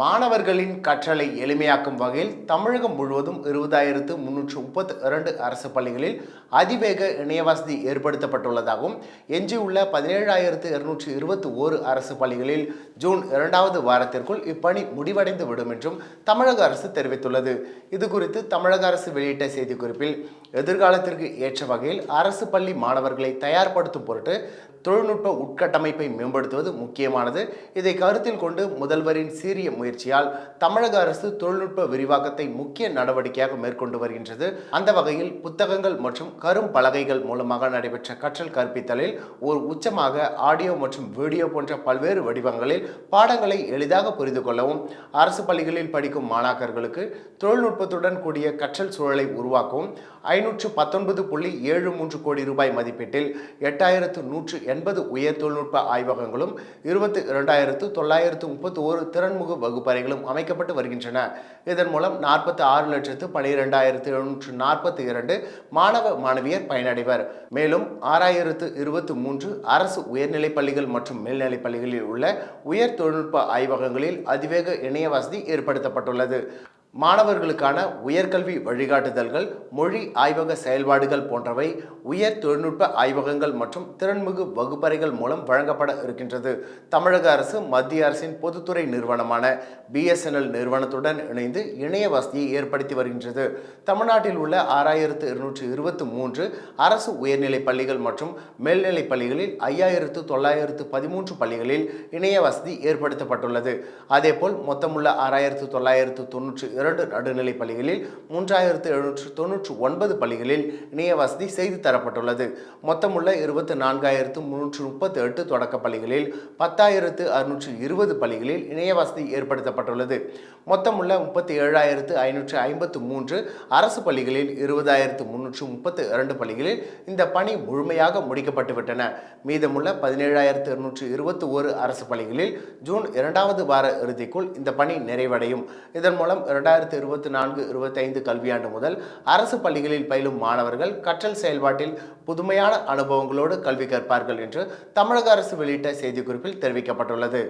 மாணவர்களின் கற்றலை எளிமையாக்கும் வகையில் தமிழகம் முழுவதும் இருபதாயிரத்து முன்னூற்று முப்பத்தி இரண்டு அரசு பள்ளிகளில் அதிவேக இணைய வசதி ஏற்படுத்தப்பட்டுள்ளதாகவும் எஞ்சியுள்ள பதினேழாயிரத்து இருநூற்றி இருபத்தி ஓரு அரசு பள்ளிகளில் ஜூன் இரண்டாவது வாரத்திற்குள் இப்பணி முடிவடைந்து விடும் என்றும் தமிழக அரசு தெரிவித்துள்ளது. இது குறித்து தமிழக அரசு வெளியிட்ட செய்திக்குறிப்பில் எதிர்காலத்திற்கு ஏற்ற வகையில் அரசு பள்ளி மாணவர்களை தயார்படுத்தும் பொருட்டு தொழில்நுட்ப உட்கட்டமைப்பை மேம்படுத்துவது முக்கியமானது. இதை கருத்தில் கொண்டு முதல்வரின் சீரிய முயற்சியால் தமிழக அரசு தொழில்நுட்ப விரிவாக்கத்தை முக்கிய நடவடிக்கையாக மேற்கொண்டு வருகின்றது. அந்த வகையில் புத்தகங்கள் மற்றும் கரும் பலகைகள் மூலமாக நடைபெற்ற கற்றல் கற்பித்தலில் ஒரு உச்சமாக ஆடியோ மற்றும் வீடியோ போன்ற பல்வேறு வடிவங்களில் பாடங்களை எளிதாக புரிந்து கொள்ளவும் அரசு பள்ளிகளில் படிக்கும் மாணாக்கர்களுக்கு தொழில்நுட்பத்துடன் கூடிய கற்றல் சூழலை உருவாக்கவும் ஐநூற்று பத்தொன்பது புள்ளி ஏழு மூன்று கோடி ரூபாய் மதிப்பீட்டில் எட்டாயிரத்து நூற்று எண்பது உயர் தொழில்நுட்ப ஆய்வகங்களும் இருபத்தி இரண்டாயிரத்து தொள்ளாயிரத்து முப்பத்தி ஒரு திறன்முக வகுப்பறைகளும் அமைக்கப்பட்டு வருகின்றன. இதன் மூலம் நாற்பத்தி ஆறு லட்சத்து பனிரெண்டாயிரத்து எழுநூற்று நாற்பத்தி இரண்டு மாணவ மாணவியர் பயனடைவர். மேலும் ஆறாயிரத்து இருபத்தி மூன்று அரசு உயர்நிலைப் பள்ளிகள் மற்றும் மேல்நிலைப் பள்ளிகளில் உள்ள உயர் தொழில்நுட்ப ஆய்வகங்களில் அதிவேக இணைய வசதி ஏற்படுத்தப்பட்டுள்ளது. மாணவர்களுக்கான உயர்கல்வி வழிகாட்டுதல்கள் மொழி ஆய்வக செயல்பாடுகள் போன்றவை உயர் தொழில்நுட்ப ஆய்வகங்கள் மற்றும் திறன்மிகு வகுப்பறைகள் மூலம் வழங்கப்பட இருக்கின்றது. தமிழக அரசு மத்திய அரசின் பொதுத்துறை நிறுவனமான பிஎஸ்என்எல் நிறுவனத்துடன் இணைந்து இணைய வசதியை ஏற்படுத்தி வருகின்றது. தமிழ்நாட்டில் உள்ள ஆறாயிரத்து இருநூற்று இருபத்தி மூன்று அரசு உயர்நிலைப் பள்ளிகள் மற்றும் மேல்நிலைப் பள்ளிகளில் ஐயாயிரத்து தொள்ளாயிரத்து பதிமூன்று பள்ளிகளில் இணைய வசதி ஏற்படுத்தப்பட்டுள்ளது. அதேபோல் மொத்தமுள்ள ஆறாயிரத்து தொள்ளாயிரத்து தொன்னூற்று இரண்டு நடுநிலைப் பள்ளிகளில் மூன்றாயிரத்து எழுநூற்று தொன்னூற்று ஒன்பது பள்ளிகளில் இணைய வசதி செய்து தரப்பட்டுள்ளது. மொத்தமுள்ள இருபத்தி நான்காயிரத்து முன்னூற்று முப்பத்தி எட்டு தொடக்க பள்ளிகளில் பத்தாயிரத்து அறுநூற்று இருபது பள்ளிகளில் இணைய வசதி ஏற்படுத்தப்பட்டுள்ளது. மொத்தமுள்ள முப்பத்தி ஏழாயிரத்து ஐநூற்று ஐம்பத்து மூன்று அரசு பள்ளிகளில் இருபதாயிரத்து முன்னூற்று முப்பத்து இரண்டு பள்ளிகளில் இந்த பணி முழுமையாக முடிக்கப்பட்டுவிட்டன மீதமுள்ள பதினேழாயிரத்து இருநூற்று இருபத்தி ஒரு அரசு பள்ளிகளில் ஜூன் இரண்டாவது வார இறுதிக்குள் இந்த பணி நிறைவடையும். இதன் மூலம் இரண்டாயிரத்து இருபத்தி நான்கு இருபத்தைந்து கல்வியாண்டு முதல் அரசு பள்ளிகளில் பயிலும் மாணவர்கள் கற்றல் செயல்பாட்டில் புதுமையான அனுபவங்களோடு கல்வி கற்பார்கள் என்று தமிழக அரசு வெளியிட்ட செய்திக்குறிப்பில் தெரிவிக்கப்பட்டுள்ளது.